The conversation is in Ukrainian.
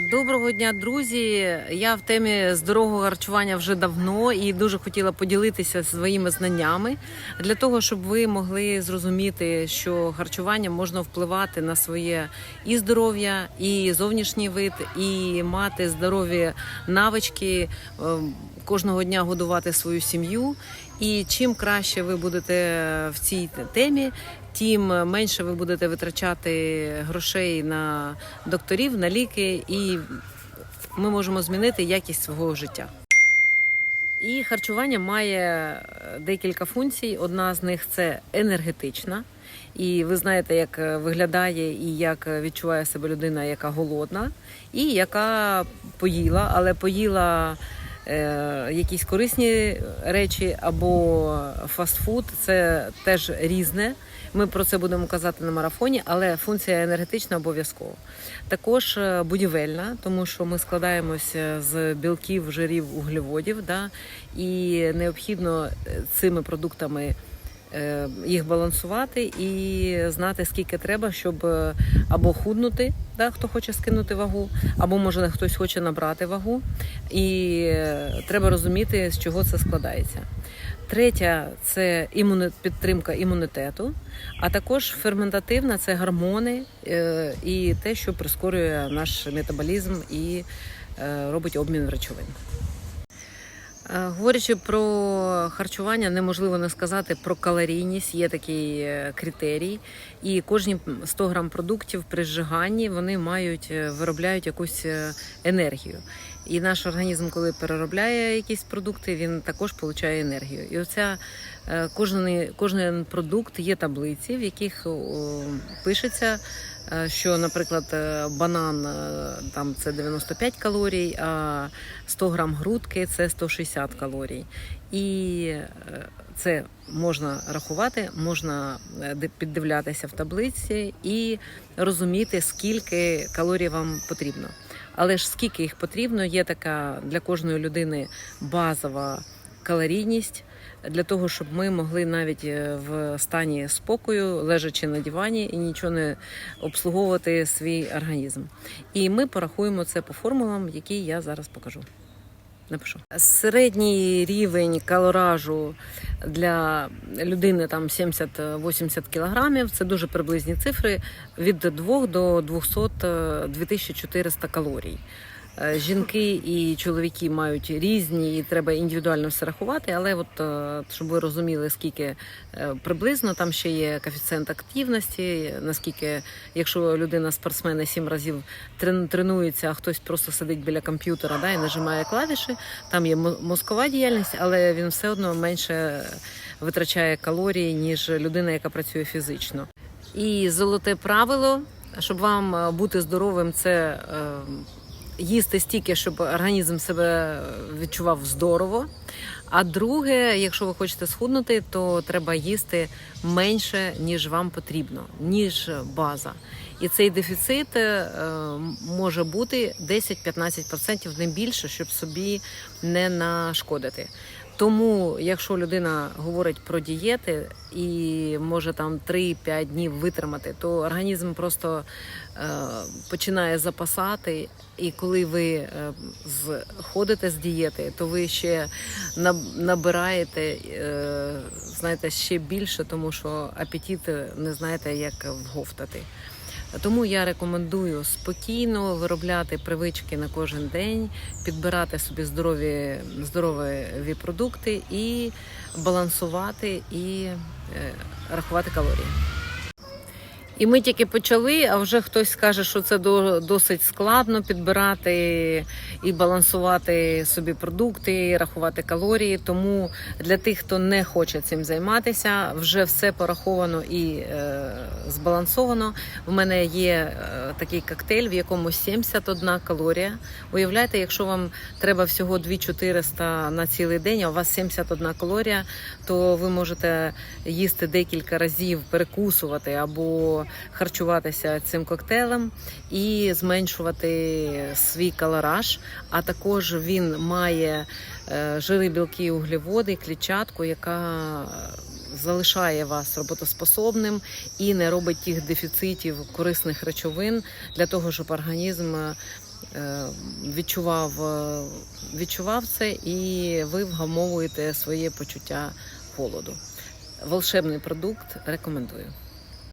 Доброго дня, друзі. Я в темі здорового харчування вже давно і дуже хотіла поділитися своїми знаннями для того, щоб ви могли зрозуміти, що харчування можна впливати на своє і здоров'я, і зовнішній вид, і мати здорові навички е, кожного дня годувати свою сім'ю. І чим краще ви будете в цій темі, тим менше ви будете витрачати грошей на докторів, на ліки, і ми можемо змінити якість свого життя. І харчування має е, декілька функцій. Одна з них це енергетична. І ви знаєте, як е, виглядає і як відчуває себе людина, яка голодна, і яка поїла, але поїла е, якісь корисні речі або фастфуд. Це теж різне. Ми про це будемо казати на марафоні, але функція енергетична обов'язково. Також е, будівельна, тому що ми складаємося з білків, жирів, углеводів, да, і необхідно е, цими продуктами е, їх балансувати і знати, скільки треба, щоб е, або худнути, да, хто хоче скинути вагу, або може хтось хоче набрати вагу. І е, треба розуміти, з чого це складається. Третя це підтримка імунітету, а також ферментативна це гормони е, і те, що прискорює наш метаболізм і е, робить обмін речовин. Е, Говорячи про харчування, неможливо не сказати про калорійність. Є такий е, критерій, і кожні 100 грам продуктів при зжиганні вони мають е, виробляють якусь енергію. І наш організм, коли переробляє якісь продукти, він також получає енергію. І оця кожен, кожен продукт є таблиці, в яких пишеться, е, що, наприклад, е, банан е, там це 95 калорій, а 100 грам грудки це 160 калорій. І це можна рахувати, можна е, піддивлятися в таблиці і розуміти, скільки калорій вам потрібно. Але ж скільки їх потрібно, є така для кожної людини базова калорійність для того, щоб ми могли навіть е, в стані спокою, лежачи на дивані і нічого не обслуговувати свій організм. І ми порахуємо це по формулам, які я зараз покажу. Напишу середній рівень калоражу для людини там 70-80 кілограмів. Це дуже приблизні цифри від 2 до 200 е, 2400 калорій. Е, Жінки і чоловіки мають різні, і треба індивідуально все рахувати. Але от е, щоб ви розуміли, скільки е, приблизно там ще є коефіцієнт активності. Наскільки, якщо людина спортсмен сім разів тренується, а хтось просто сидить біля комп'ютера да, і нажимає клавіші, там є мо- мозкова діяльність, але він все одно менше витрачає калорій, ніж людина, яка працює фізично. І золоте правило, щоб вам бути здоровим, це їсти стільки, щоб організм себе відчував здорово. А друге, якщо ви хочете схуднути, то треба їсти менше, ніж вам потрібно, ніж база. І цей дефіцит е, може бути 10-15%, не більше, щоб собі не нашкодити. Тому, якщо людина говорить про дієти і може там 3-5 днів витримати, то організм просто е, починає запасати. І коли ви е, ходите з дієти, то ви ще набираєте, е, знаєте, ще більше, тому що апетит е, не знаєте, як вговтати. Тому я рекомендую спокійно виробляти привички на кожен день, підбирати собі здорові здорові продукти і балансувати і е, рахувати калорії. І ми тільки почали, а вже хтось скаже, що це до- досить складно підбирати і балансувати собі продукти, і рахувати калорії. Тому для тих, хто не хоче цим займатися, вже все пораховано і е, збалансовано. У мене є е, такий коктейль, в якому 71 калорія. Уявляєте, якщо вам треба всього 2400 на цілий день, а у вас 71 калорія, то ви можете їсти декілька разів, перекусувати або харчуватися цим коктейлем і зменшувати свій калораж. А також він має е, жири, білки, углеводи, клітчатку, яка залишає вас роботоспособним і не робить тих дефіцитів корисних речовин для того, щоб організм е, відчував, е, відчував це, і ви вгамовуєте своє почуття голоду. Волшебний продукт рекомендую.